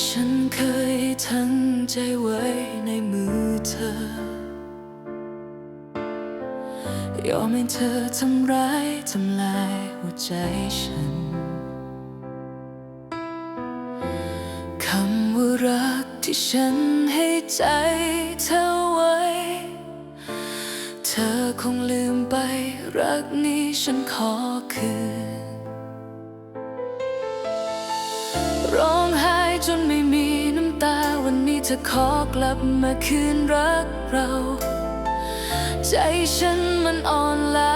ฉันเคยทั้งใจไว้ในมือเธอ ยอมให้เธอทำร้ายทำลายหัวใจฉัน คำว่ารักที่ฉันให้ใจเธอไว้ เธอคงลืมไปรักนี้ฉันขอคืน จะขอกลับมาคืนรักเรา ใจฉันมันอ่อนล้า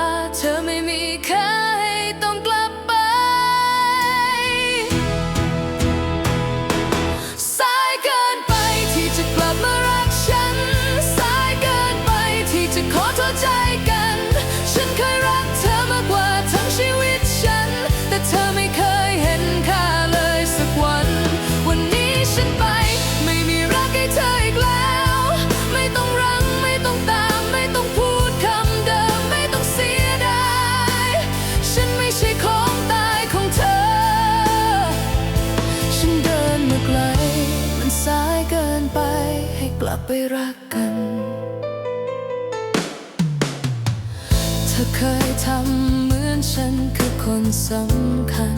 ไปให้กลับไปรักกัน เธอเคยทำเหมือนฉันคือคนสำคัญ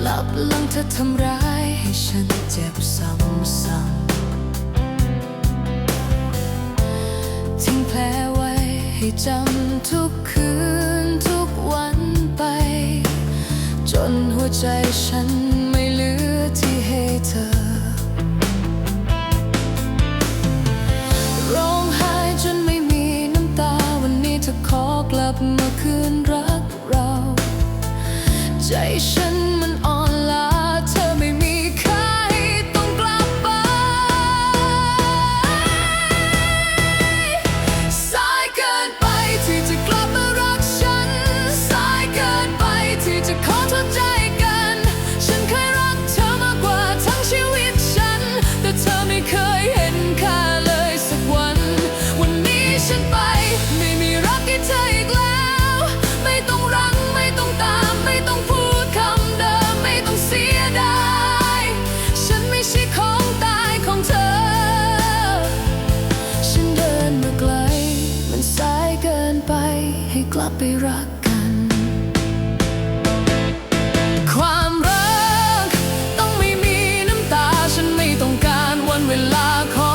หลับลังเธอทำร้ายให้ฉันเจ็บซ้ำๆทิ้งแผลไว้ให้จำทุกคืนทุกวันไป จนหัวใจฉัน ร้องไห้จนไม่มีน้ำตาวันนี้เธอขอกลับมาคืนรักเรา ใจฉัน I'll call.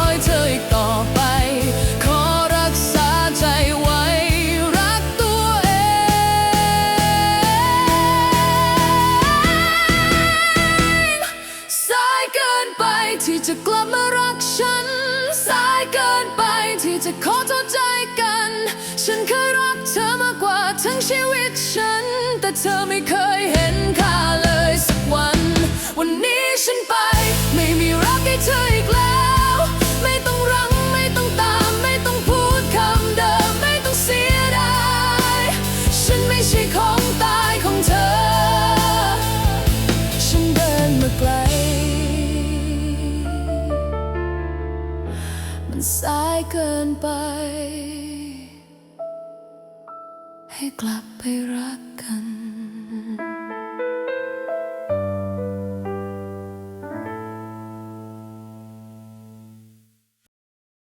ันสายเกินไป ให้กลับไปรักกัน